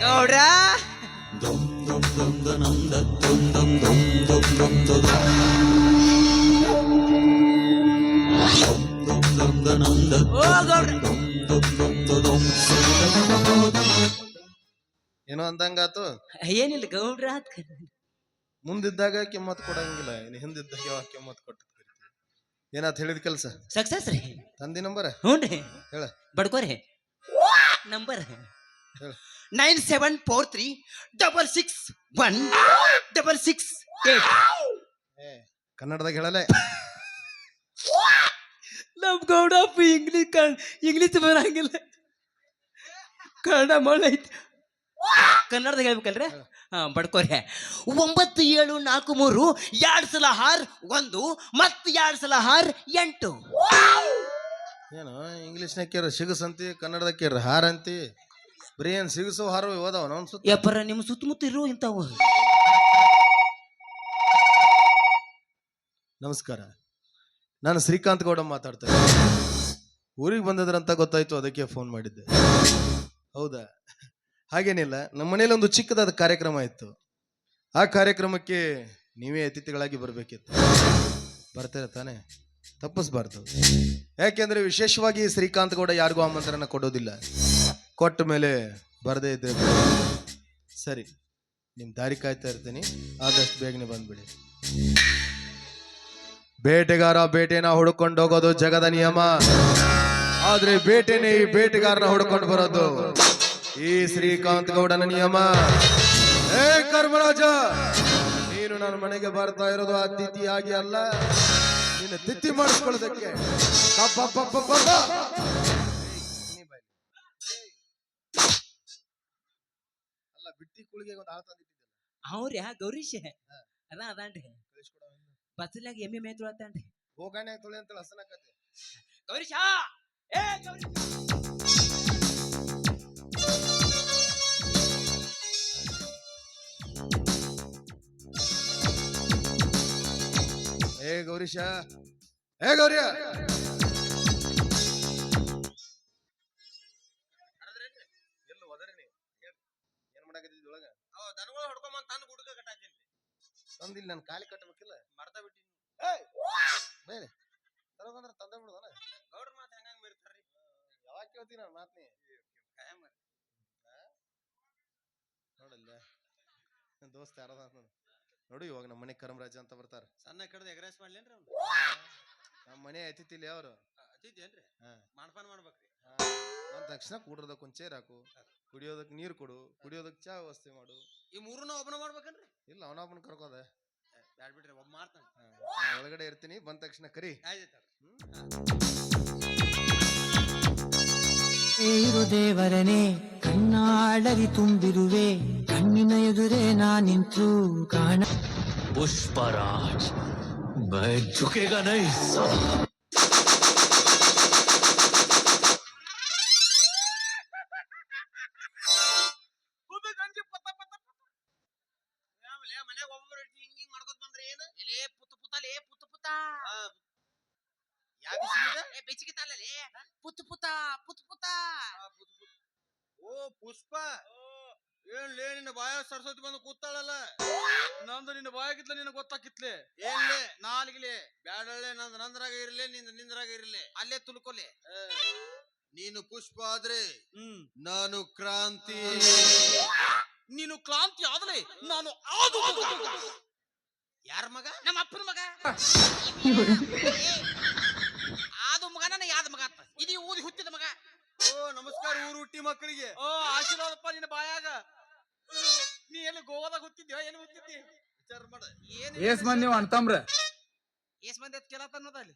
ಗೌಡ್ರ ಓ ಗೌಡ್ರ. ಏನೋ ಅಂದಂಗಾತು? ಏನಿಲ್ಲ ಗೌಡ್ರ ಆತ್. ಮುಂದಿದ್ದಾಗ ಕೆಮ್ಮತ್ ಕೊಡಂಗಿಲ್ಲ ಇನ್ನು ಹಿಂದಿದ್ದಾಗ ಯಾವಾಗ ಕೆಮ್ಮತ್ ಕೊಟ್ಟು ಏನಾತ್ ಹೇಳಿದ ಕೆಲಸ? ಸಕ್ಸಸ್ ರೀ. ತಂದಿ ನಂಬರ್? ಹ್ಞೂ ರೀ ಹೇಳ. ಬಡ್ಕೋರಿ. ನಂಬರ್. ಹೇಳ. Nine seven four three double six one double six eight. ಕನ್ನಡದಾಗ ಹೇಳಲೆ. ನಮ್ ಗೌಡಪ್ಪ ಇಂಗ್ಲೀಷ್ ಇಂಗ್ಲೀಷ್ ಬರಂಗಿಲ್ಲ. ಕನ್ನಡ ಮಳೆ ಐತಿ. ಕನ್ನಡದಾಗ ಹೇಳ್ಬೇಕಲ್ರಿ? ಹಾ. ಬಡ್ಕೋರಿ. ಒಂಬತ್ತು ಏಳು ನಾಲ್ಕು ಮೂರು ಎರಡು ಸಲ ಹಾರ್ ಒಂದು ಮತ್ತು ಎರಡು ಸಲ ಹಾರ್ ಎಂಟು. ಏನು ಇಂಗ್ಲೀಷ್ನಾಗ ಕೇರ ಸಿಗಸ್ ಅಂತಿ ಕನ್ನಡದಾಗ ಕೇರ ಹಾರ್ ಅಂತಿ ಬರೀ ಏನ್ ಸಿಗಸು ಹೋದವನು ಅವ್ನ ಸುತ್ತ ಯಪ್ಪರ ನಿಮ್ಮ ಸುತ್ತಮುತ್ತ ಇರೋ ಇಂಥವು ನಮಸ್ಕಾರ. ನಾನು ಶ್ರೀಕಾಂತ್ ಗೌಡ ಮಾತಾಡ್ತೇನೆ. ಊರಿಗೆ ಬಂದಿದ್ರಂತ ಗೊತ್ತಾಯ್ತು ಅದಕ್ಕೆ ಫೋನ್ ಮಾಡಿದ್ದೆ. ಹೌದಾ? ಹಾಗೇನಿಲ್ಲ ನಮ್ಮ ಮನೇಲಿ ಒಂದು ಚಿಕ್ಕದಾದ ಕಾರ್ಯಕ್ರಮ ಇತ್ತು. ಆ ಕಾರ್ಯಕ್ರಮಕ್ಕೆ ನೀವೇ ಅತಿಥಿಗಳಾಗಿ ಬರಬೇಕಿತ್ತು. ಬರ್ತೀರ ತಾನೆ? ತಪ್ಪಿಸ್ಬಾರ್ದು. ಯಾಕೆಂದ್ರೆ ವಿಶೇಷವಾಗಿ ಶ್ರೀಕಾಂತ್ ಗೌಡ ಯಾರಿಗೂ ಆಮಂತ್ರಣ ಕೊಡೋದಿಲ್ಲ. ಕೊಟ್ಟ ಮೇಲೆ ಬರದೇ ಇದ್ರೆ ಸರಿ ನಿಮ್ಮ ದಾರಿ ಕಾಯ್ತಾ ಇರ್ತೀನಿ. ಆದಷ್ಟು ಬೇಗನೆ ಬಂದ್ಬಿಡಿ. ಬೇಟೆಗಾರ ಬೇಟೆನ ಹುಡ್ಕೊಂಡು ಹೋಗೋದು ಜಗದ ನಿಯಮ. ಆದ್ರೆ ಬೇಟೆನೇ ಈ ಬೇಟೆಗಾರನ ಹುಡ್ಕೊಂಡು ಬರೋದು ಈ ಶ್ರೀಕಾಂತ್ ಗೌಡನ ನಿಯಮ. ಏ ಕರ್ಮರಾಜ, ನೀನು ನನ್ನ ಮನೆಗೆ ಬರ್ತಾ ಇರೋದು ಅತಿಥಿಯಾಗಿ ಅಲ್ಲ. ನಿನ್ನ ತಿಥಿ ಮಾಡಿಸ್ಕೊಳ್ಳೋದಕ್ಕೆ ಅಬ್ಬಬ್ಬಬ್ಬಬ್ಬಬ್ಬ. ಅಲ್ಲ ಬಿಟ್ಟಿ ಕುಳಿಗೆ ಒಂದು ಆಳ ತಂದಿಟ್ಟಿದ್ದಲ್ಲ ಅವ್ರಿ ಗೌರೀಶ್? ಅದ ಅದಾನ್ರಿ. ಬಸ್ಲಾಗ ಎಮ್ಮೆ ಮೇ ಅತ್ತಾನ್ರಿ ಹೋಗಾಣೆ ತೊಳೆ ಅಂತ ಗೌರೀಶ! ಏ ಗೌರೀಶ! ಏ ಗೌರೀಶ! ಏ ಗೌರಿಯ! ಹೊಡ್ಕೊಂಬಂದ್ ತಂದು ಗುಡ್ಕ ಕಟ್ಟಾತೀನಿ ತಂದಿಲ್ಲ ನಾನು ಕಾಲಿ ಕಟ್ಟಬೇಕಿಲ್ಲ ಮರ್ತ ಬಿಟ್ಟಿನಿ. ಬೇರೆ. ತರೋದಂದ್ರೆ ತಂದೆ ಬಿಡುದನ? ಗೌಡ್ರ ಮಾತು ಹೆಂಗ ಮೀರ್ತಾರ್ರಿ? ಯಾವಾಗ ಕೇಳ್ತೀನಿ ನಾನು ಮಾತ್ನಿ. ನೋಡಲ್ಲ ನನ್ ದೋಸ್ತ ಯಾರದ ಅಂತ ನೋಡು ಇವಾಗ ನಮ್ಮ ಮನೆ ಕರಮರಾಜ ಅಂತ ಬರ್ತಾರ. ಸಣ್ಣ ಕಡ್ದು ಎಗ್ರೆಸ್ ಮಾಡ್ಲೇನ್ರಿ ಅವ್ನು? ನಮ್ಮ ಮನೆ ಅತಿಥಿಲಿ ಅವರು. ಅತಿಥೇನ್ರಿ ಹಾ. ಮಾಡ್ಪಾನ್ ಮಾಡ್ಬೇಕ್ರಿ. ಬಂದ ತಕ್ಷಣ ಕೂಡ್ರದಕ್ಕೆ ಒಂದು ಚೇರ್ ಹಾಕು. ಕುಡಿಯೋದಕ್ಕೆ ನೀರು ಕೊಡು. ಕುಡಿಯೋದಕ್ಕೆ ಚಾ ವ್ಯವಸ್ಥೆ ಮಾಡು. ಈ ಮೂರನ್ನ ಒಬ್ಬನ ಮಾಡ್ಬೇಕನ್ರಿ ಇಲ್ಲ ಅವನೊಬ್ಬನ ಕರ್ಕೋದ ಬ್ಯಾಡ್ ಬಿಡ್ರಿ ಒಬ್ಬ ಮಾಡ್ತಾನ ನಾ ಒಳಗಡೆ ಇರ್ತೀನಿ ಬಂದ ತಕ್ಷಣ ಕರಿ ಆಯ್ತಾರ ಇರು ದೇವರನೇ ಕಣ್ಣಾಳರಿ ತುಂಬಿರುವೆ ಕಣ್ಣಿನ ಎದುರೇ ನಾನಿಂತು ಕಾಣ पुष्पराज मैं झुकेगा नहीं साला ಪುಷ್ಪ. ಏನ್ ಲೇ ನಿನ್ನ ಬಾಯ ಸರಸ್ವತಿ ಬಂದು ಕೂತಾಳಲ್ಲ? ನಂದು ನಿನ್ನ ಬಾಯಾಗಿತ್ಲ ನಿನ್ನ ಗೊತ್ತಾಕಿತ್ಲೆ? ಏನ್ಲೇ ನಾಲ್ಗಿಲೆ. ಬ್ಯಾಡಳ್ಳೆ ನಂದ್ ನಂದ್ರಾಗ ಇರ್ಲಿ ನಿಂದ ನಿಂದ್ರಾಗ ಇರ್ಲಿ. ಅಲ್ಲೇ ತುಲ್ಕೊಲೆ ನೀನು ಪುಷ್ಪ ಆದ್ರೆ ಹ್ಮ್. ನಾನು ಕ್ರಾಂತಿ. ನೀನು ಕ್ರಾಂತಿ ಆದ್ರೆ ನಾನು ಆದು ಯಾರ ಮಗ? ನಮ್ಮ ಅಪ್ಪನ ಮಗ ಏಸ್ ಮಂದಿ ನೀವು ಅಣ್ತಮ್ರ. ಏಸ್ ಮಂದಿ ಅದ್ ಕೇಳತ್ತ ಅನ್ನೋದ ಅಲ್ಲಿ.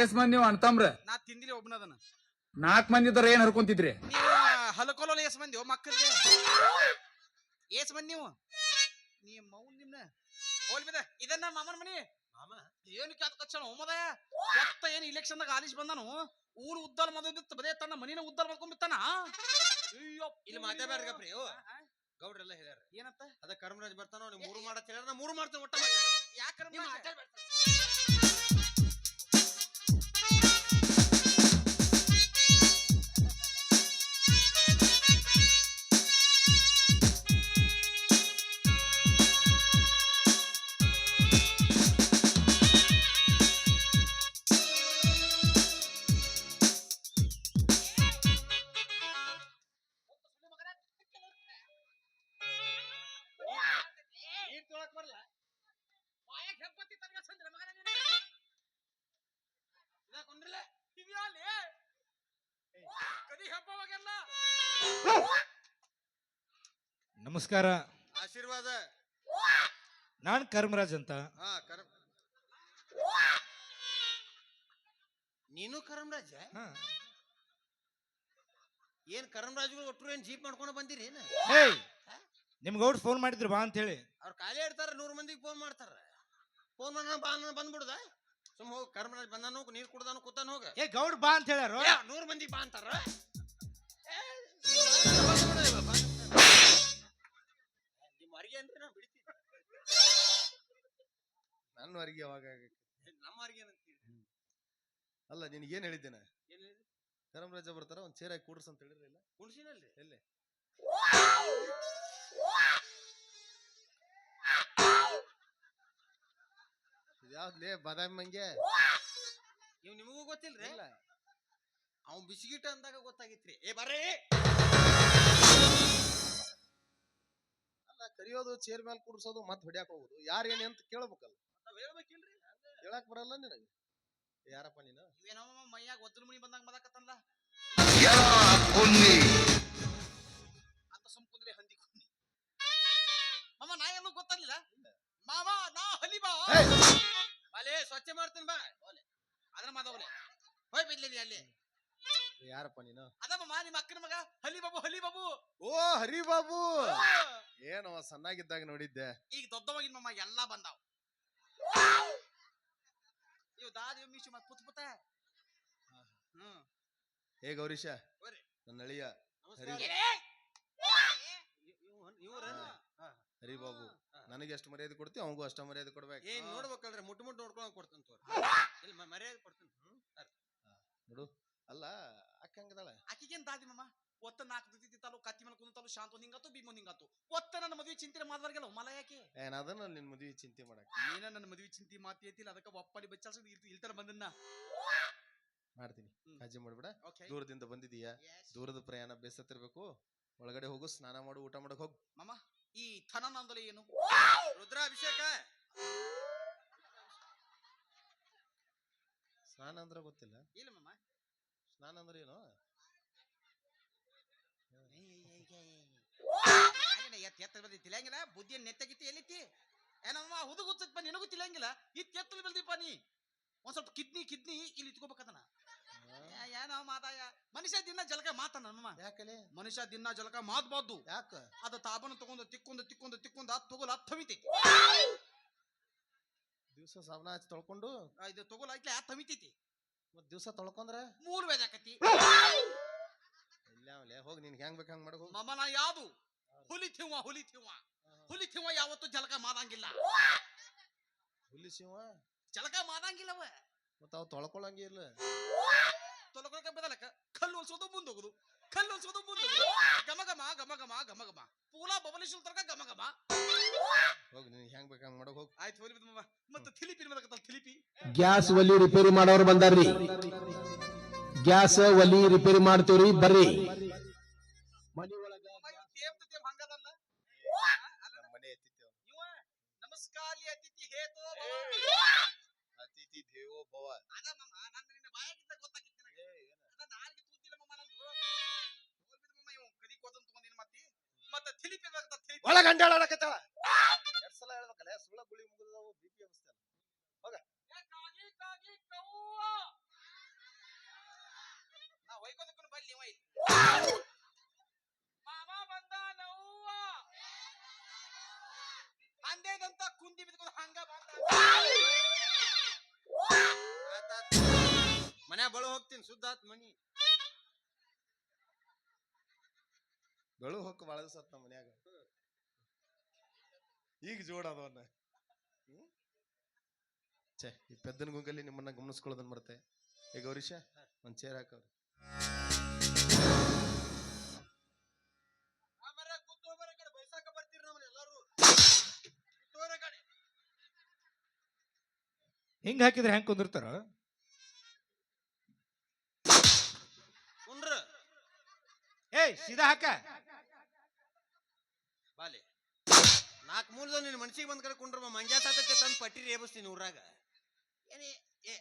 ಏಸ್ ಮಂದಿ ನೀವು ಅಣ್ತಮ್ರ. ನಾ ತಿಂದಿಲಿ ಒಬ್ಬನದನ ನಾಲ್ಕು ಮಂದಿ ಇದ್ರ ಏನ್ ಹರ್ಕೊಂತಿದ್ರಿ? ಹಲಕೊಲೋಲ ಏಸ್ ಮಂದಿ ಮಕ್ಕಳಿಗೆ ಏಸ್ ಮಂದಿ ನೀವು. ನೀ ಮೌನ್ ನಿಮ್ನ. ಹೋಲ್ ಬಿದ ಇದನ್ನ ಮಾಮನ ಮನಿ. ಮಾಮ ಏನು ಕ್ಯಾತ್ ಕಚ್ಚಣ ಹೋಮದಯ ಒತ್ತ ಏನು ಇಲೆಕ್ಷನ್ ದಾಗ ಆಲಿಸ್ ಬಂದಾನು? ಊರು ಉದ್ದಾರ ಮಾಡೋದಿತ್ತು ಬದೇ ತನ್ನ ಮನಿನ ಉದ್ದಾರ ಮಾಡ್ಕೊಂಡ್ಬಿತ್ತಾನ ಅಯ್ಯೋ ಇಲ್ಲಿ ಮಾತಾಡ್ಬೇಡ್ರಿ ಗಪ್ರಿ ಗೌಡ್ರೆಲ್ಲ ಹೇಳ್ಯಾರ. ಏನತ್ತ ಅದ ಕರ್ಮರಾಜ್ ಬರ್ತಾನೋ ನೀವು ಮೂರು ಮಾಡತ್ತ ಹೇಳ್ಯಾರ ನಾ ಮೂರು ಮಾಡ್ತೇನೆ ಒಟ್ಟ ಯಾಕಂದ್ರೆ ನಮಸ್ಕಾರ. ಆಶೀರ್ವಾದ. ನಾನ್ ಕರ್ಮರಾಜ್ ಅಂತ. ಹಾ ಕರಂ ನೀನು ಕರಂರಾಜ ಹಾ. ಏನ್ ಕರ್ಮರಾಜ್ ಒಟ್ಟು ಏನ್ ಜೀಪ್ ಮಾಡ್ಕೊಂಡು ಬಂದಿರಿ ಏನ? ಹೇಯ್! ನಿಮ್ಗೆ ಅವ್ರು ಫೋನ್ ಮಾಡಿದ್ರು ಬಾ ಅಂತ ಹೇಳಿ ಅವ್ರು ಖಾಲಿ ಇರ್ತಾರ ನೂರ್ ಮಂದಿಗೆ ಫೋನ್ ಮಾಡ್ತಾರ. ಫೋನ್ ಮಾಡೋಣ ಬಾ ಬಂದ್ಬಿಡುದ? ಸುಮ್ ಹೋಗಿ ಕರ್ಮರಾಜ್ ಬಂದಾನು ನೀರ್ ಕುಡ್ದಾನು ಕೂತಾನು ಹೋಗ. ಏ ಗೌಡ್ ಬಾ ಅಂತ ಹೇಳ್ಯಾರು? ಏ, ನೂರ್ ಮಂದಿ ಬಾ ಅಂತಾರ? ನನ್ನ ಹೊರಗೆ ಯಾವಾಗ ಅಲ್ಲ ನಿನಗೇನ್ ಹೇಳಿದ್ದೇನೆ? ಕರಮರಾಜ ಬರ್ತಾರ ಒಂದ್ ಚೇರ್ ಹಾಕಿ ಕೂಡ್ಸ್ ಅಂತ ಹೇಳಿರಲಿಲ್ಲ ಕುಣ್ಸಿನಲ್ಲಿ? ಎಲ್ಲಿ? ಯಾವ್ದ್ಲೇ ಬಾದಾಮಿ ಮಂಗೆ? ಇವ್ ನಿಮಗೂ ಗೊತ್ತಿಲ್ರಿ? ಇಲ್ಲ. ಅವ್ ಬಿಸಿಗಿಟ ಅಂದಾಗ ಗೊತ್ತಾಗಿತ್ರಿ. ಏ ಬರ್ರಿ! ಅಲ್ಲ ಕರಿಯೋದು ಚೇರ್ ಮೇಲೆ ಕೂರ್ಸೋದು ಮತ್ತೆ ಹೊಡ್ಯಾಕ್ ಹೋಗುದು. ಯಾರು ಏನ್ ಅಂತ ಕೇಳ್ಬೇಕಲ್ಲ? ನಾವ್ ಹೇಳ್ಬೇಕಿಲ್ರಿ ಹೇಳಕ್ ಬರಲ್ಲ ನಿನಗೆ? ಯಾರಪ್ಪ ನೀನು? ಇವೇನೋ ಮೈಯಾಗ ಒದ್ರ ಮುನಿ ಬಂದಂಗ ಬದಾಕತ್ತಲ್ಲ ಅಂತ ಸುಮ್ ಕುಂದ್ರೆ ಹಂದಿ ಕುಂದಿ ಮಾಮ ನಾ ಏನು ಗೊತ್ತಾಗ್ಲಿಲ್ಲ ಮಾಮ ನಾ ಹಲಿಬಾ ಅಲೇ ಸ್ವಚ್ಛ ಮಾಡ್ತೀನಿ ಬಾ. ಅದನ್ನ ಮಾದವಲೆ ಹೋಯ್ ಬಿಡ್ಲಿ ಅಲ್ಲಿ? ಯಾರಪ್ಪ ನೀನು? ಅದಮ್ಮ ನಿಮ್ಮ ಅಕ್ಕನ ಮಗ? ಹಲಿ ಬಾಬು ಹಲಿ ಬಾಬು ಓ ಹರಿಬಾಬು! ಏನೋ ಸಣ್ಣಾಗಿದ್ದಾಗ ನೋಡಿದ್ದೆ. ಈಗ ದೊಡ್ಡವಾಗಿ ಮಾಮ ಎಲ್ಲಾ ಬಂದಾವ್. ಇವ್ ದಾದಿ ಮೀಶು ಮತ್ ಪುತ್ ಪುತ ಹ್ಮ್. ಹೇ ಗೌರೀಶ? ಬರ್ರಿ. ನನ್ನ ಅಳಿಯ. ನಮಸ್ಕಾರ. ಹರಿ- ಬಾಬು ಹರಿಬಾಬು. ನನಗೆ ಎಷ್ಟು ಮರ್ಯಾದೆ ಕೊಡ್ತೀವಿ ಅವಂಗೂ ಅಷ್ಟ ಮರ್ಯಾದೆ ಕೊಡ್ಬೇಕು. ಏನ್ ನೋಡ್ಬೇಕಲ್ರಿ ಮುಟ್ಟು ಮುಟ್ಟು ನೋಡ್ಕೊಳಕ್ ಕೊಡ್ತೀನಿ ತೋರಿ. ಇಲ್ಲಿ ಮ- ಮರ್ಯಾದೆ ಕೊಡ್ತೀನಿ. ನೋಡು. ಅಲ್ಲ ಹಂಗದಾಳ? ಆಕಿಗೇನ್ ದಾದಿ ಮಮ್ಮ ಒತ್ತ ನಾಲ್ಕು ದುತಿ ತಿಂತಾಲು ಕತ್ತಿ ಮೇಲೆ ಕುಂತಾಲು ಶಾಂತ ನಿಂಗಾತು ಭೀಮ ನಿಂಗಾತು. ಒತ್ತ ನನ್ನ ಮದುವೆ ಚಿಂತೆ ಮಾದವರ್ಗೆಲ್ಲ ಮಲ ಯಾಕೆ? ಏನ್ ಅದನ್ನ ನಿನ್ ಮದುವೆ ಚಿಂತೆ ಮಾಡಕ್? ನೀನ ನನ್ನ ಮದುವೆ ಚಿಂತೆ ಮಾತಿ ಐತಿಲ್ಲ ಅದಕ್ಕೆ ಒಪ್ಪಲಿ ಬಚ್ಚಾಲ್ಸ ಇಲ್ತಾರ ಬಂದನ್ನ. ಮಾಡ್ತೀನಿ. ಕಾಳಜಿ ಮಾಡ್ಬೇಡ. ದೂರದಿಂದ ಬಂದಿದೀಯ? ದೂರದ ಪ್ರಯಾಣ ಬೇಸತ್ತಿರ್ಬೇಕು. ಒಳಗಡೆ ಹೋಗು ಸ್ನಾನ ಮಾಡು ಊಟ ಮಾಡಕ್ ಹೋಗ್. ಮಮ್ಮಾ ಈ ಥನನಂದಲ ಏನು? ರುದ್ರಾಭಿಷೇಕ! ಸ್ನಾನ ಅಂದ್ರೆ ಗೊತ್ತಿಲ್ಲ. ಇಲ್ಲ ಮಾಮ. ಸ್ನಾನ ಅಂದ್ರೆ ಏನು ಎತ್ ಎತ್ತ ಬಂದಿ ತಿಳಂಗಿಲ್ಲ ಬುದ್ಧಿ ನೆತ್ತಗಿತ್ತಿ ಎಲ್ಲಿತ್ತಿ? ಏನಮ್ಮ ಹುದುಗ್ ಹುಚ್ಚತ್ ಬನ್ನಿ ನಿನಗೂ ತಿಳಂಗಿಲ್ಲ ಇತ್ ಎತ್ತಲು ಬೆಳ್ದಿಪ್ಪ ನೀ. ಒಂದ್ ಸ್ವಲ್ಪ ಕಿಡ್ನಿ ಕಿಡ್ನಿ ಇಲ್ಲಿ ಇಟ್ಕೋಬೇಕದನ ಏನೋ ಮಾತಾಯ. ಮನುಷ್ಯ ದಿನ ಜಲಕ ಮಾತನ ಯಾಕಲೆ? ಮನುಷ್ಯ ದಿನ ಜಲಕ ಮಾತ್ಬಾರ್ದು. ಯಾಕ? ಅದು ತಾಬನ ತಗೊಂಡು ತಿಕ್ಕೊಂಡು ತಿಕ್ಕೊಂಡು ತಿಕ್ಕೊಂಡು ತೊಗೊಲ್ ಹತ್ತು ತಮಿತೈತಿ ದಿವ್ಸ ದಿವಸ ಹಚ್ಚಿ ತೊಳ್ಕೊಂಡು? ಆ, ಇದು ತೊಗೊಲ್ ಹಾಕ್ಲಿ ಹತ್ತು ತಮಿತೈತಿ ಮತ್ ದಿವಸ ತೊಳ್ಕೊಂಡ್ರೆ? ಮೂರು ವೇದಾಕತಿ ಇಲ್ಲ ಅವಲೇ ಹೋಗಿ ನಿನ್ಗೆ ಹೆಂಗ್ ಬೇಕು ಹಂಗ್ ಮಾಡಕ್ ಹುಲಿ ಮಮನ ಯಾವುದು? ತಿವ್ವ ಹುಲಿಥಿವ ಹುಲಿಥಿವ ಯಾವತ್ತು ಜಲಕ ಮಾದಂಗಿಲ್ಲ. ಹುಲಿ ಸಿಂಹ ಜಲಕ ಮಾದಂಗಿಲ್ಲವ ಮತ್ತ ಅವ್ ತೊಳ್ಕೊಳಂಗಿಲ್ಲ ತೊಳ್ಕೊಳಕ ಬದಲಕ ಕಲ್ಲು ಹೊಲ್ಸೋದು ಮುಂದೋಗುದು. ಕಲ್ಲು ಹೊಲ್ಸೋದು ಮುಂದೋಗುದು ಗಮ ಗಮ ಗಮ ಗಮ ಗಮ ಗಮ ಪೂಲ ಬಬಲೇಶ್ವರ ತರಕ ಗಮ ಗಮ ಹೋಗಿ ನಿನ್ಗೆ ಹೆಂಗ್ ಬೇಕು ಹಂಗ್ ಮಾಡಕ್ ಹೋಗ್. ಆಯ್ತು ಹೋಲಿ ಬಿದ್ದಮ್ಮ ಮಾಮ. ಮತ್ತೆ ಥಿಲಿಪಿ ಮದಕತ್ತಲ್ಲ ಥಿಲಿಪಿ. ಗ್ಯಾಸ್ ಒಲಿ ರಿಪೇರಿ ಮಾಡೋರು ಬಂದಾರ್ರಿ. ಗ್ಯಾಸ್ ಒಲಿ ರಿಪೇರಿ ಮಾಡ್ತೀವ್ರಿ ಬರ್ರಿ ಮಾಮ, ಇವ್ ತೇವ್ ತ ತೇವ್ ಹಂಗದಲ್ಲ ನಮ್ಮ ಮನೆ ಎತ್ತಿತ್ತೇವ ಇವ ನಮಸ್ಕಾಲಿ ಅತಿಥಿ ಹೇತೋ ಭವ. ಅತಿಥಿ ದೇವೋ ಭವ ಅದ ಮಾಮ ನನ್ನ ನಿನ್ನ ಬಾಯಾಗಿದ್ದ ಗೊತ್ತಾಗಿತ್ತು ನನಗೆ ಅದ ನಾಲ್ಗೆ ತೂತಿಲ್ಲ ಮಾಮ ನಂದು ಹೋಲ್ ಬಿದ್ದು ಮಾಮ ಇವ್ ಕದಿ ಕೋದನ್ ತಗೊಂಡಿನ ಮತ್ತೆ ಮತ್ತೆ ಥಿಲಿಪಿ ಮದಕತ್ತ ಥಿಲಿಪಿ ಒಳಗ ಅಂಡಾಳಕತ್ತಾಳ ಎರಡ್ ಸಲ ಹೇಳ್ಬೇಕಲ್ಲ ಸುಳ್ಳ ಗುಳಿ ಮುಗಿದವು ಬಿಪಿ ನಾ ಹೊಯ್ಕೋದಕ್ಕೂ ಬಲ್ಲಿ ಇವ ಇಲ್ಲಿ. ಮಾಮ ಬಂದ ನವ್ವ. ಅಂದೇದಂತ ಕುಂದಿ ಬಿದ್ಕೊಂಡು ಹಂಗ ಬಂದ. ಮನ್ಯಾಗ ಬಳು ಹೋಗ್ತೀನಿ ಸುದ್ದ ಆತ್ ಮನಿ. ಬೆಳು ಹೊಕ್ಕ ಬಾಳ ಸತ್ ನಮ್ಮ ಮನ್ಯಾಗ. ಈಗ ಜೋಡ ಅವನ್ನ ಛೇ ಈ ಪೆದ್ದನ ಗುಂಗಲ್ಲಿ ನಿಮ್ಮನ್ನ ಗಮನಿಸ್ಕೊಳ್ಳೋದನ್ನ ಮರ್ತೆ. ಏ ಗೌರೀಶ ಒಂದ್ ಚೇರ್ ಹಾಕವ್ರಿ. ಹಿಂಗ್ ಹಾಕಿದ್ರೆ ಹೆಂಗ್ ಕುಂದಿರ್ತಾರ? ಕುಂಡ್ರ. ಏಯ್ ಸೀದಾ ಹಾಕ. ಬಾಲೆ. ನಾಲ್ಕು ಮೂಲ ನಿನ್ನ ಮನ್ಸಿಗೆ ಬಂದ್ ಕಡೆ ಕುಂಡ್ರಮ್ಮ ಮಂಜಾ ಸಾತಕ್ಕೆ ತಂದು ಪಟ್ಟಿ ರೇಬಿಸ್ತೀನಿ ಊರಾಗ. ಏನೇ ಏ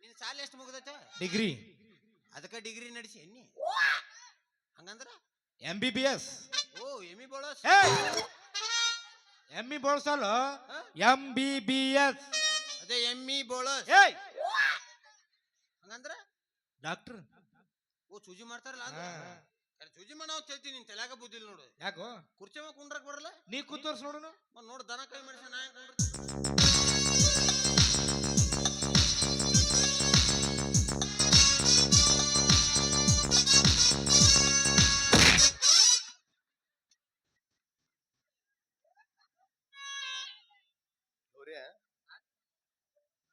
ನಿನ್ನ ಸಾಲ ಎಷ್ಟು ಮುಗ್ದೈತೆ? ಡಿಗ್ರಿ ಅದಕ್ಕೆ ಡಿಗ್ರಿ ನಡೆಸಿ ಎನ್ನಿ ಹಂಗಂದ್ರ? ಎಂ ಬಿ ಬಿ ಎಸ್ ಓ ಎಮಿ ಬೋಳಸ್ ಎಮ್ಮಿ ಬೋಳ್ಸಲ್ಲ ಎಂ ಬಿ ಬಿ ಎಸ್ ಅದೇ ಎಮ್ಮಿ ಬೋಳಸ್ ಏಯ್ ಹಂಗಂದ್ರ? ಡಾಕ್ಟರ್. ಓ ಸೂಜಿ ಮಾಡ್ತಾರಲ್ಲ ಮಾಡೋ ಅಂತ ಹೇಳ್ತೀನಿ ನಿನ್ ತಲೆಯಾಗ ಬುದ್ಧಿಲ್ಲ ನೋಡು. ಯಾಕೋ? ಕುರ್ಚಿ ಮೇಲೆ ಕುಂಡ್ರಕ್ ಬರಲ್ಲ? ನೀ ಕೂತೋರ್ಸ್ ನೋಡುನು. ಮತ್ ನೋಡು ದನ ಕೈ ಮನುಷ್ಯ ನಾ ಹೆಂಗ್?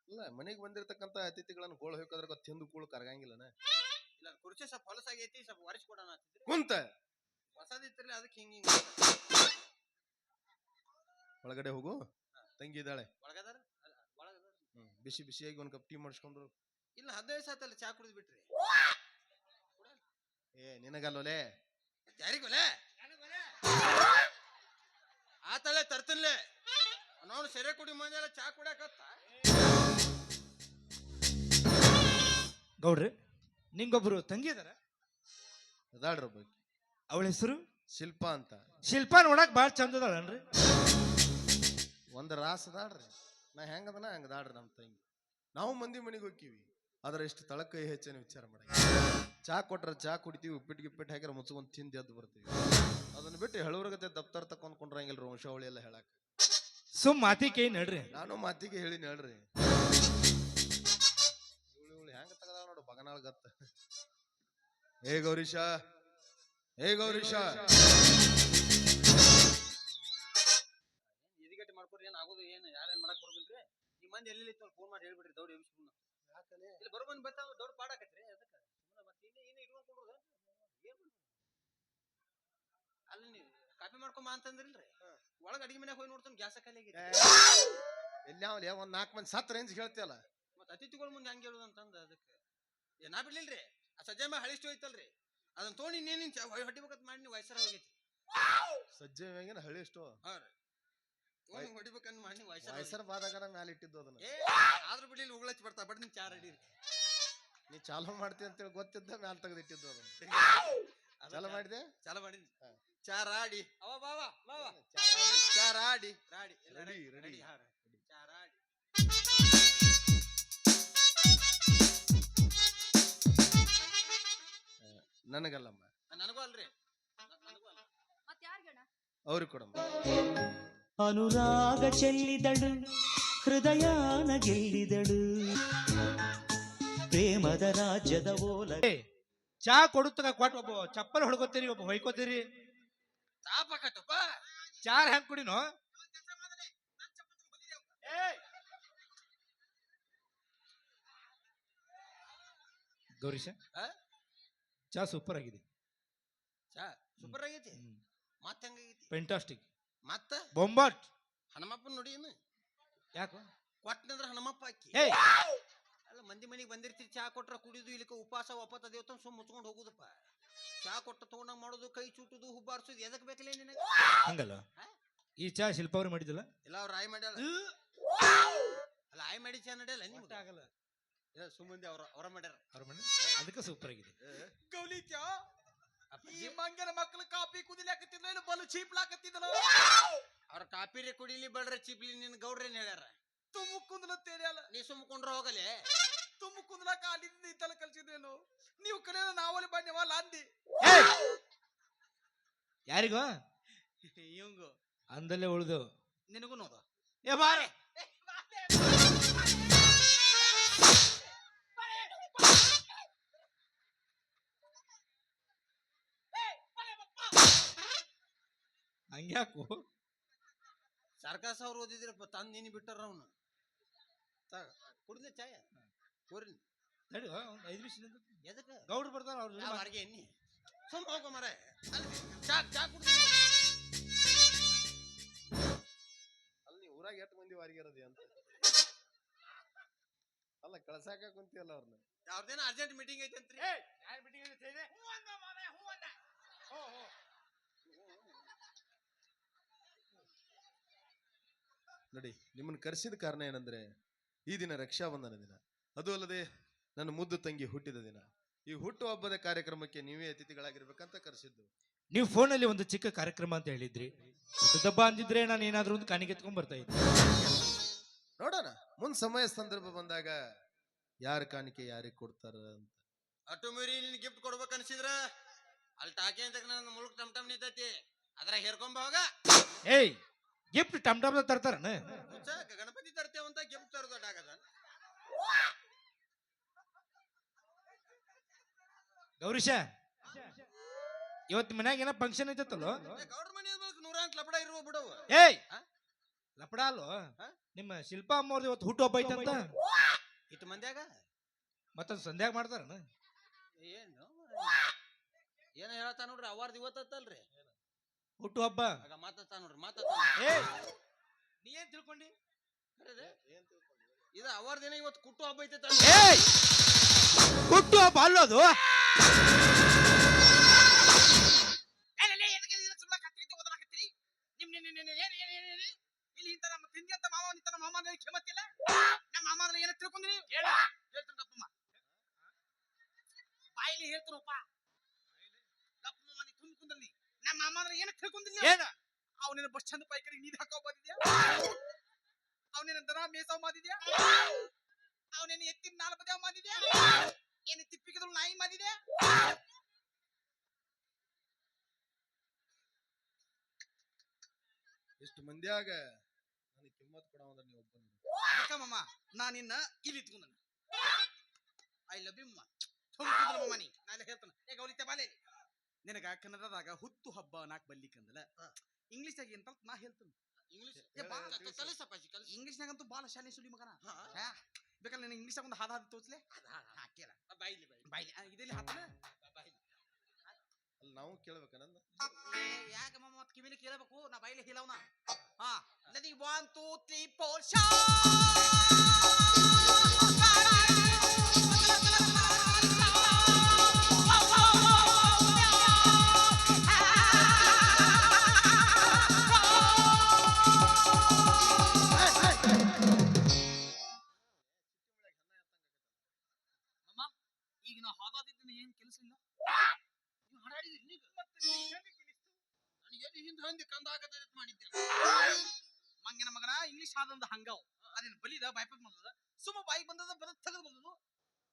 ಇಲ್ಲ ಮನೆಗೆ ಬಂದಿರತಕ್ಕಂತ ಅತಿಥಿಗಳನ್ನು ಗೋಳ ಹೋಗೋದ್ರ ತಿಂದು ಕೂಳು ಕರಗಂಗಿಲ್ಲನ? ಇಲ್ಲ ಕುರ್ಚಿ ಸ್ವಲ್ಪ ಹೊಲಸಾಗೈತಿ ಸ್ವಲ್ಪ ಒರೆಸಿ ಕೊಡೋಣ ಅಂತಿದ್ರಿ. ಕುಂತ. ಹೊಸದಿತ್ತಿರ್ಲಿ ಅದಕ್ಕೆ ಹಿಂಗ ಹಿಂಗ ಒಳಗಡೆ ಹೋಗು. ತಂಗಿ ಇದ್ದಾಳೆ. ಒಳಗದಾರ? ಅಲ್ಲ, ಒಳಗದಾರ. ಹ್ಮ್ ಬಿಸಿ ಬಿಸಿಯಾಗಿ ಒಂದ್ ಕಪ್ ಟೀ ಮಾಡಿಸ್ಕೊಂಡ್ರು ಇಲ್ಲ ಹದಿನೈದು ಸಾತಲ್ಲ ಚಾ ಕುಡಿದ್ ಬಿಟ್ರಿ. ಏ ನಿನಗಲ್ಲೋಲೆ? ಯಾರಿಗೊಲೆ? ಆತಳೆ ತರ್ತನ್ಲೆ. ನಾನು ಸೆರೆ ಕುಡಿ ಮಂಜೆಲ್ಲ ಚಾ ಕುಡಿಯಕತ್ತ ಗೌಡ್ರಿ ನಿಂಗೊಬ್ರು ತಂಗಿ ಇದಾರ ಅದಾಳ್ರ ಬಗ್ಗೆ ಅವಳ ಹೆಸರು? ಶಿಲ್ಪ ಅಂತ. ಶಿಲ್ಪ ನೋಡಕ್ ಬಾಳ್ ಚಂದ ಅದಾಳನ್ರಿ. ಒಂದ್ ರಾಸ್ ಅದಾಳ್ರಿ. ನಾ ಹೆಂಗದನ ಹಂಗ ಅದಾಳ್ರಿ ನಮ್ಮ ತಂಗಿ. ನಾವು ಮಂದಿ ಮನೆಗೆ ಹೋಗ್ತೀವಿ ಆದ್ರೆ ಇಷ್ಟು ತಳಕೈ ಹೆಚ್ಚೇನು ವಿಚಾರ ಮಾಡ ಚಾ ಕೊಟ್ರೆ ಚಾ ಕುಡಿತೀವಿ ಉಪ್ಪಿಟ್ಟು ಗಿಪ್ಪಿಟ್ಟು ಹಾಕಿರ ಮುಚ್ಕೊಂಡು ತಿಂದು ಎದ್ದು ಬರ್ತೀವಿ. ಅದನ್ನ ಬಿಟ್ಟು ಹೇಳೋರ್ಗತೆ ದಪ್ತರ ತಕೊಂಡ್ ಕೊಂಡ್ರಂಗಿಲ್ರಿ ವಂಶಾವಳಿ ಎಲ್ಲ ಹೇಳಕ್. ಸುಮ್ ಮಾತಿಗೆ ಕೈ ನಡ್ರಿ. ನಾನು ಮಾತಿಗೆ ಹೇಳಿನಿ ಹೇಳ್ರಿ ಬಗನಾಳ್ ಗತ್ತ. ಹೇ ಗೌರೀಶ ಹೇ ಗೌರೀಶ. ಎದಿಗಟ್ಟಿ ಮಾಡ್ಕೊರಿ ಏನ್ ಆಗೋದು ಏನ್ ಯಾರೇನ್ ಮಾಡಕ್ ಬರೋದಿಲ್ರಿ? ಈ ಮಂದಿ ಎಲ್ಲಿ ಫೋನ್ ಮಾಡಿ ಹೇಳ್ಬಿಡ್ರಿ ದೌಡ್ ಎಬ್ಬಿಸ್ಬಿಡ್ನ ಇಲ್ಲಿ ಬರೋ ಬಂದ್ ಬರ್ತಾವ ದೌಡ್ ಪಾಡಾಕತ್ರಿ ಅದಕ್ಕೆ? ಮತ್ತೆ ಇನ್ನೇ ಇನ್ನೇ ಇಟ್ಕೊಂಡ್? ಅಲ್ಲಿ ನೀವು ಕಾಪಿ ಮಾಡ್ಕೊಂಬ ಅಂತಂದ್ರಿಲ್ರಿ? ಒಳಗ ಅಡಿಗೆ ಮನ್ಯಾಗ ಹೋಗಿ ನೋಡ್ತಾನೆ ಗ್ಯಾಸ ಖಾಲಿ ಆಗಿದೆ ಎಲ್ಲಿ ಅವಲಿ ಒಂದ್ ನಾಲ್ಕು ಮಂದಿ 7 ರೇಂಜ್ ಹೇಳ್ತಿಯಲ್ಲ? ಮತ್ತೆ ಅತಿಥಿಗಳ ಮುಂದೆ ಹೆಂಗೆ ಹೇಳುದು ಅಂತಂದ ಅದಕ್ಕೆ. ನಾ ಬಿಡ್ಲಿಲ್ರಿ. ಆ ಸಜ್ಜೆ ಮ್ಯಾಗ ಹಳಿಷ್ಟು ಹೋಯ್ತಲ್ರಿ. ಅದನ್ನ ತೋಣಿ ಇನ್ನೇನಿನ್ ಹೊಡಿಬೇಕಂತ ಮಾಡಿ ನೀವು ವಯಸ್ಸರ ಹೋಗೈತಿ. ಸಜ್ಜೆ ಮ್ಯಾಗಿನ ಹಳಿ ಎಷ್ಟು ಹಾ ರೀ. ತೊಗೊಂಡ್ ಹೊಡಿಬೇಕಂತ ಮಾಡಿ ನೀವು ವಯಸ್ಸರ ವಯಸ್ಸರ ಬಾದಾಗ ಮ್ಯಾಲ ಇಟ್ಟಿದ್ದು ಅದನ್ನ. ಏ ಆದ್ರೂ ಬಿಡ್ಲಿಲ್ಲ ಉಗುಳಚ್ಚಿ ಬರ್ತಾ ಬಡ ನಿನ್ ಚಾರ್ ಅಡಿ ನೀ ಚಾಲು ಮಾಡ್ತೀನಿ ಅಂತೇಳಿ ಗೊತ್ತಿದ್ದ ಮ್ಯಾಲ ತೆಗೆದಿಟ್ಟಿದ್ದು ಅದನ್ನ. ಚಾಲು ಮಾಡಿದೆ ಚಾಲ ಮಾಡಿದ್ನಿ. ಹಾ. ಚಾರ್ ಆಡಿ ಅವ ಬಾವಾ ಬಾವ ಮಾಡಿ. ಚಾರ್ ಆಡಿ ರಾಡಿ. Ready ready. ಚಾರ್ ಆಡಿ ನನಗಲ್ಲಮ್ಮ. ನನಗೂ ಅಲ್ರಿ. ಅವ್ರಿಗೆ ಕೊಡಮ್ಮ. ಅನುರಾಗ ಚೆಲ್ಲಿದಳು ಹೃದಯಾನ ಗೆಲ್ಲಿದಳು. ಪ್ರೇಮದ ರಾಜ್ಯದ ಓಲ ಚಾ ಕೊಡುತ್ತಾಗ ಕೊಟ್ಟು ಒಬ್ಬ ಚಪ್ಪಲ್ ಹೊಡ್ಕೋತೀರಿ ಒಬ್ಬ ಹೊಯ್ಕೋತೀರಿ. ಚಾ ಚಾರ್ ಹೆಂಗ್ ಕುಡಿನೋ? ಗೌರೀಶ ಆ? ಚಾ ಸೂಪರ್ ಆಗಿದೆ. ಚಾ ಸೂಪರ್ ಆಗೈತಿ? ಮತ್ತೆ ಹೆಂಗಾಗೈತಿ ಫೆಂಟಾಸ್ಟಿಕ್ ಮತ್ತ? ಬೊಂಬಾಟ್ ಹನುಮಪ್ಪನ ನೋಡಿ ಏನು ಯಾಕೋ? ಕೊಟ್ಟನಂದ್ರ ಹನುಮಪ್ಪ ಹಾಕಿ ಏಯ್! ಅಲ್ಲ ಮಂದಿ ಮನೆಗೆ ಬಂದಿರ್ತೀರಿ ಚಾ ಕೊಟ್ರ ಕುಡಿದು ಇಲ್ಲಿಕ ಉಪವಾಸ ಒಪ್ಪತ್ತ ದೇವತ ಸುಮ್ ಮುಚ್ಕೊಂಡು ಹೋಗುದಪ್ಪ. ಚಾ ಕೊಟ್ಟ ತಗೊಂಡಂಗ್ ಮಾಡೋದು ಕೈ ಚುಟ್ಟುದು ಹುಬ್ಬಾರಿಸೋದು ಎದಕ್ ಬೇಕಲ್ಲ ನಿನಗೆ? ಹಂಗಲ್ಲ. ಈ ಚಾ ಶಿಲ್ಪ ಅವ್ರು ಮಾಡಿದಿಲ್ಲ ಎಲ್ಲ ಅವ್ರು ಆಯ್ ಮಾಡ್ಯಾಳ ಅಲ್ಲ ಆಯ್ ಮಾಡಿ ಚಾ ನಡೆಯಲ್ಲ ನಿಮ್ಗೆ ಆಗಲ್ಲ ಸುಮ್ಮಂದಿ ಅವ್ರ ಅವ್ರ ಮಾಡ್ಯಾರ. ಅವ್ರ ಮನೆ? ಅದಕ್ಕೆ ಸೂಪರ್ ಆಗಿದೆ. ಗೌಲಿತ್ಯ ಈ ಮಂಗನ ಮಕ್ಕಳು ಕಾಪಿ ಕುದಿಲಾಕತ್ತಿದ್ಲ ಏನು ಬಲು ಚೀಪ್ಲಾಕತ್ತಿದ್ರು ಅವ್ರ ಕಾಪಿ ರೀ ಕುಡಿಲಿ ಬಡ್ರೆ ಚೀಪ್ಲಿ ನಿನ್ ಗೌಡ್ರೇನ್ ಹೇಳ್ಯಾರ? ತುಂಬು ಕುಂದಲ ತೇರಿಯಲ್ಲ ನೀ ಸುಮ್ಕೊಂಡ್ರ ಹೋಗಲೆ? ತುಂಬು ಕುಂದಲಾಕ ಅಲ್ಲಿಂದ ಇತ್ತಲ ಕಲ್ಸಿದ್ರೇನು? ನೀವು ಕಡೆ ನಾವಲ್ಲಿ ಬನ್ನಿವಲ್ಲ ಅಂದಿ? ಯಾರಿಗೋ? ಇವಂಗು. ಅಂದಲ್ಲೇ ಉಳ್ದು. ನಿನಗೂ ನೋದ? ಏ ಬಾರ! ಹಂಗ್ಯಾಕು ಸರ್ಕಾಸ ಅವ್ರು ಓದಿದ್ರಪ್ಪ ತಂದು ನೀನು ಬಿಟ್ಟಾರ ಅವನು. ಕುಡಿದ ಚಾಯ? ಕೋರಿ ತಡಿ ಒಂದ್ ಐದು ನಿಮಿಷ ಎದಕ್ಕೆ? ಗೌಡ್ರು ಬರ್ತಾರ ಅವ್ರ ಯಾವ ಎಣ್ಣಿ? ಸುಮ್ ಹೋಗೋ ಮರ ಅಲ್ಲಿ ಚಾ ಚಾ ಕುಡ್ದು ಅಲ್ಲಿ ನೀ ಊರಾಗ ಎಷ್ಟು ಮಂದಿ ವಾರಿಗೆ ಇರೋದಿ ಅಂತ. ಅಲ್ಲ ಕಳ್ಸಾಕ ಕುಂತಿಯಲ್ಲ ಅವ್ರನ್ನ ಅವ್ರದೇನ ಅರ್ಜೆಂಟ್ ಮೀಟಿಂಗ್ ಐತೆ? ಅಂತ್ರಿ ನೋಡಿ ನಿಮ್ಮನ್ನ ಕರೆಸಿದ ಕಾರಣ ಏನಂದ್ರೆ ಈ ದಿನ ರಕ್ಷಾಬಂಧನ ದಿನ. ಅದು ಅಲ್ಲದೆ ನನ್ನ ಮುದ್ದು ತಂಗಿ ಹುಟ್ಟಿದ ದಿನ. ಈ ಹುಟ್ಟು ಹಬ್ಬದ ಕಾರ್ಯಕ್ರಮಕ್ಕೆ ನೀವೇ ಅತಿಥಿಗಳಾಗಿರ್ಬೇಕಂತ ಕರೆಸಿದ್ದು. ನೀವು ಫೋನಲ್ಲಿ ಒಂದು ಚಿಕ್ಕ ಕಾರ್ಯಕ್ರಮ ಅಂತ ಹೇಳಿದ್ರಿ. ದೊಡ್ಡದಬ್ಬ ಅಂದಿದ್ರೆ ನಾನು ಏನಾದ್ರೂ ಒಂದು ಕಾಣಿಗೆ ಎತ್ಕೊಂಡ್ ಬರ್ತಾ ಇದ್ದೆ. ನೋಡೋಣ ಮುಂದ್ ಸಮಯ ಸಂದರ್ಭ ಬಂದಾಗ ಯಾರ ಕಾಣಿಕೆ ಯಾರಿಗೆ ಕೊಡ್ತಾರ ಅಂತ. ಅಟೋಮರಿ ಮೀರಿ ನಿನ್ ಗಿಫ್ಟ್ ಕೊಡ್ಬೇಕು ಅನ್ಸಿದ್ರ ಅಲ್ಲಿ ಟಾಕಿ ಅಂತ ನನ್ನ ಮುಳುಕ್ ಟಮ್ ಟಮ್ ನಿಂತೈತಿ ಅದ್ರಾಗ ಹೇರ್ಕೊಂಬ ಹೋಗ. ಏಯ್ ಗಿಫ್ಟ್ ಟಮ್ ಟಮ್ ತರ್ತಾರನ ಗಣಪತಿ ತರ್ತೇವಂತ ಗಿಫ್ಟ್ ತರೋದು ಆಗದ ಗೌರೀಶ ಇವತ್ತು ಮನ್ಯಾಗ ಏನೋ ಫಂಕ್ಷನ್ ಐತತ್ತಲ್ಲೋ ಲಪಡ ಇರುವ ಬಿಡವು. ಏಯ್? ಲಪಡ ಅಲ್ಲೋ? ನಿಮ್ಮ ಶಿಲ್ಪಾ ಅಮ್ಮವ್ರದ್ದು ಇವತ್ತು ಹುಟ್ಟು ಹಬ್ಬ ಐತಂತ? ಇಟ್ಟು ಮಂದ್ಯಾಗ? ಮತ್ತೊಂದು ಸಂಧ್ಯಾಗ ಮಾಡ್ತಾರನ? ಏನು? ಏನ ಹೇಳತ್ತ ನೋಡ್ರಿ ಅವಾರ್ದ ಇವತ್ತಲ್ರಿ ಹುಟ್ಟು ಹಬ್ಬ. ಆಗ ಮಾತಾಡ್ತಾ ನೋಡ್ರಿ ಮಾತಾಡ್ತಾ ಏ! ನೀ ಏನ್ ತಿಳ್ಕೊಂಡಿ? ಇದು ಅವರ್ ದಿನ ಇವತ್ತು ಕುಟ್ಟು ಹಬ್ಬ ಐತೆ ಏಯ್! ಹುಟ್ಟು ಹಬ್ಬ ಅಲ್ಲೋದು? ಬಸ್ ಚಂದ ಪೈಕರಿ ನೀದ್ ಹಾಕೋ ಬಂದಿದ್ಯಾ? ಅವನೇನ ದನ ಮೇಸಾವ್ ಮಾಡಿದ್ಯಾ ಅವನೇನ ಎತ್ತಿನ ನಾಲ್ ಬದಿಯಾವ್ ಮಾಡಿದ್ಯಾ ಏನ ತಿಪ್ಪಿಕದ್ರು ನಾಯಿ ಮಾಡಿದ್ಯಾ ಇಷ್ಟು ಮಂದ್ಯಾಗ ನನಗೆ ಕಿಮ್ಮತ್ ಕೊಡವಂದ್ರ ನೀವು ಒಬ್ಬ ಅದಕ್ಕ ನಾ ನಿನ್ನ ಇಲ್ಲಿ ಇಟ್ಕೊಂಡ ಐ ಲವ್ ಯು ಮಮ್ಮ ನೀ. ನಾ ಇಲ್ಲ ಹೇಳ್ತಾನ. ಏ ಗೌರಿತೆ ಬಾಲೆ. ನಿನಗ ಕನ್ನಡದಾಗ ಹುತ್ತು ಹಬ್ಬ ನಾಕ್ ಬಲ್ಲಿಕಂದಲ ಇಂಗ್ಲಿಷ್ದಾಗ ಎಂತ ನಾ ಹೇಳ್ತೀನಿ. ಇಂಗ್ಲಿಷ್ ಏ ಬಾ, ಕಲಿಸಪ್ಪಾಜಿ ಕಲಿಸ. ಇಂಗ್ಲಿಷ್ನಾಗಂತೂ ಬಾಳ ಶಾಲೆ ಸುಳಿ ಮಗನ. ಹಾ? ಬೇಕಾದ್ರೆ ನಿನಗೆ ಇಂಗ್ಲಿಷ್ದಾಗ ಒಂದು ಹಾದ ಹಾದು ತೋಚ್ಲೆ ಹಾ ಕೇಳ. ಬಾಯಿಲಿ ಬಾಯಿ ಬಾಯ್ಲಿ. ಆ, ಇದೆಲ್ಲಿ ಹಾಕ್ತಾನ? ಅಲ್ಲಿ ನಾವು ಕೇಳ್ಬೇಕನಂದ ಯಾಕೆ ಮಮ್ಮ ಮತ್ತೆ ಕಿವಿಲಿ ಕೇಳಬೇಕು? ನಾ ಬೈಲಿ ಹೇಳವನ. ಹಾ. ನದಿ ಒನ್ ಟೂ ತ್ರೀ ಫೋರ್ ಈಗ ನಾ ಹಾದಾದಿದ್ದೀನಿ ಏನ್ ಕೆಲಸ ಇಲ್ಲ? ನೀವು ಹಾಡಾಡಿದ್ರಿ ನೀಗ ಮತ್ತೆ ನನಗೆ ಎಲ್ಲಿ ಹಿಂದೆ ಹಂದಿ ಕಂದ ಹಾಕತೈತೆ ಮಾಡಿದ್ದೆ? ಮಂಗನ ಮಗನ ಇಂಗ್ಲಿಷ್ ಹಾದಂದ ಹಂಗಾವ್. ಅದನ್ನ ಬಲಿದ ಬೈಪಕ್ ಬಂದದ ಸುಮ್ಮ ಬಾಯಿ ಬಂದದ ಬದ ತೆಗೆದು ಬಂದದು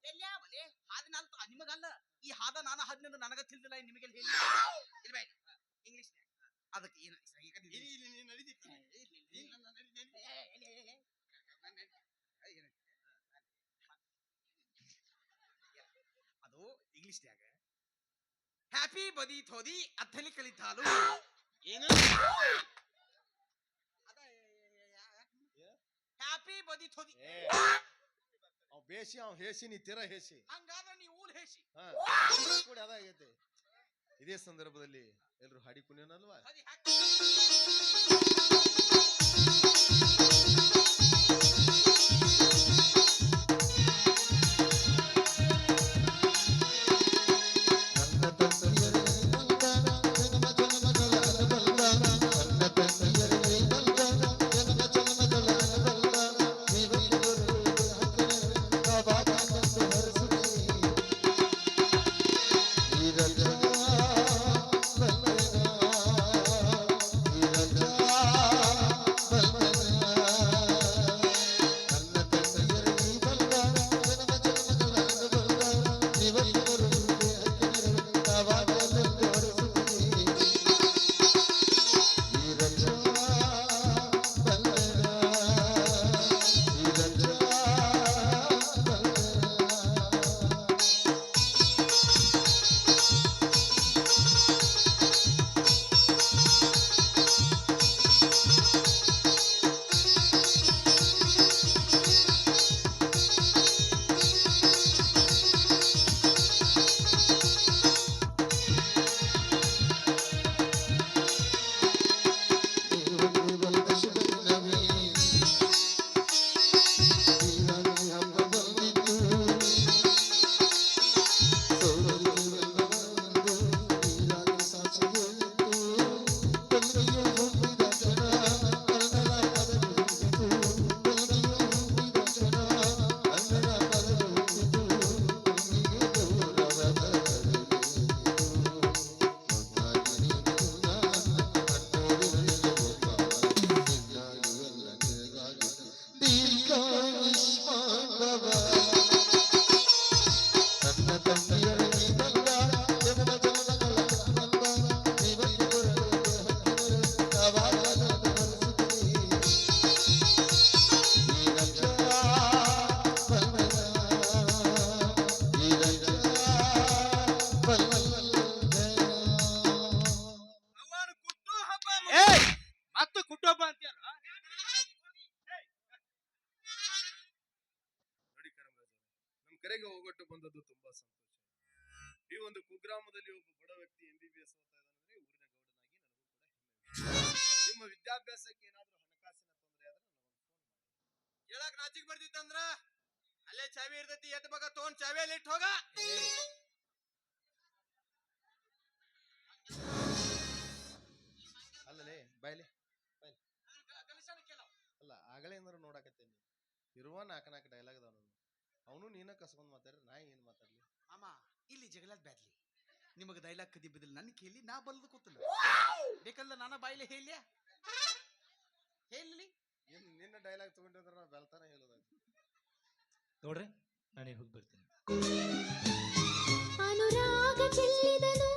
ಎಲ್ಲ ಬಲೆ? ಹಾದಿನ ಅಂತ ನಿಮಗಲ್ಲ. ಈ ಹಾದ ನಾನು ಹಾದಿನಿಂದ ನನಗ ತಿಳಿದಿಲ್ಲ ನಿಮಗೆಲ್ಲ ಹೇಳಿ. ಇಲ್ಲಿ ಬಾಯ್. ಇಂಗ್ಲಿಷ್ ಅದಕ್ಕೆ ಏನು ಈಗ ನೀವು- ಇಲ್ಲಿ ಇಲ್ಲಿ ನೀನು ನಡೀತಿತ್ತು ಏ, ಇಲ್ಲಿ, ಇಲ್ಲಿ, ಇಲ್ಲಿ ನನ್ನ ನಡಿ- ನಡಿ. ಏ, ಇಲ್ಲಿ, ಇಲ್ಲಿ, ಇಲ್ಲಿ. ನನ್- ನನ್- ಏ, ಏನು? ಅದು ಇಂಗ್ಲಿಷ್ನ್ಯಾಗ ಹ್ಯಾಪಿ ಬದಿ ಥೋದಿ ಅಥಲಿ ಕಲಿತಾಲು ಏನು? ಹ್ಯಾಪಿ ಬದಿ ಥೋದಿ. ಅವ್ ಬೇಸಿ ಅವ್ ಹೇಸಿ ನೀ ತಿರ ಹೇಸಿ ಹಂಗಾದ್ರೆ ನೀವು ಊಲ್ ಹೇಸಿ ಕೂಡ ಅದಾಗೈತೆ ಇದೇ ಸಂದರ್ಭದಲ್ಲಿ ಎಲ್ರು ಹಾಡಿ ಕುಣಿಯೋನಲ್ವಾ? ಕೇಳಕ್ ನಾಚಿಕ್ ಬರ್ದಿತ್ತಂದ್ರ? ಅಲ್ಲೇ ಚಾವಿ ಇರ್ತೈತಿ ಎದ್ ಬಗ ತಗೊಂಡ್ ಚಾವಿಯಲ್ಲಿ ಇಟ್ಟು ಹೋಗ. ಅಲ್ಲಲೇ ಬಾಯ್ಲಿ ಅಲ್ಲ ಆಗಲೇ ಏನಾರು ನೋಡಾಕತ್ತೇನಿ ಇರುವ ನಾಲ್ಕು ನಾಲ್ಕು ಡೈಲಾಗ್ ಅದಾವ ನಾನು ಅವನು ನೀನ ಕಸ್ಕೊಂಡ್ ಮಾತಾಡ್ರಿ ನಾ ಏನ್ ಮಾತಾಡ್ಲಿ? ಅಮ್ಮ ಇಲ್ಲಿ ಜಗಳದ್ ಬ್ಯಾಡ್ಲಿ ನಿಮಗೆ ಡೈಲಾಗ್ ಕದಿ ಬಿದ್ದಿಲ್ಲ ನನ್ನ ಕೇಳಿ ನಾ ಬಲ್ದು ಕೂತಲ್ಲ. ಬೇಕಲ್ಲ ನಾನ ಬಾಯಿಲೆ ಹೇಳಿ ಹೇಳಿ ಏನ್ ನಿನ್ನ ಡೈಲಾಗ್ ತಗೊಂಡಿದ್ರೆ ನಾವು ಬೆಳ್ತಾನೆ ಹೇಳೋದು ನೋಡ್ರಿ ನಾನೇ ಹೋಗಿ ಬರ್ತೀನಿ. ಅನುರಾಗ ಚೆಲ್ಲಿದನು.